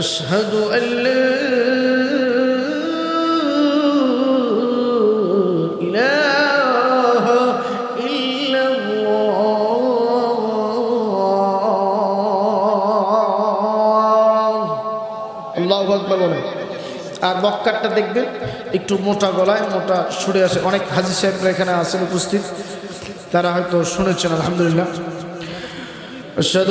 أشهد أن لا إله إلا الله আল্লাহ আকবর বলে আর বক্কারটা দেখবেন একটু মোটা গলায় মোটা সুরে আসে অনেক হাজি সাহেবরা এখানে আছেন উপস্থিত তারা হয়তো শুনেছেন আলহামদুলিল্লাহ أشهد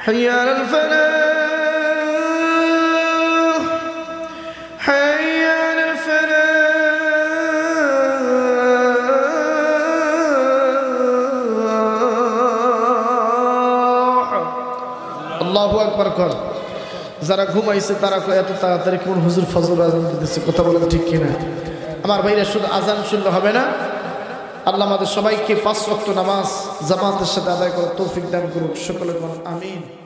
حي على الفلاح حي على الفلاح আল্লাহু আকবার কর যারা ঘুমাইছে তারা কয় এত তাড়াতাড়ি কোন হুজুর ফজর আজান দিতেছে কথা বলেন ঠিক কিনা আমার ভাইরা শুধু আজান শুনলে হবে না আল্লাহ আমাদের সবাইকে পাঁচ রক্ত নামাজ জামাতের সাথে আদায় করার তৌফিক দান করুক। সকলে আমিন।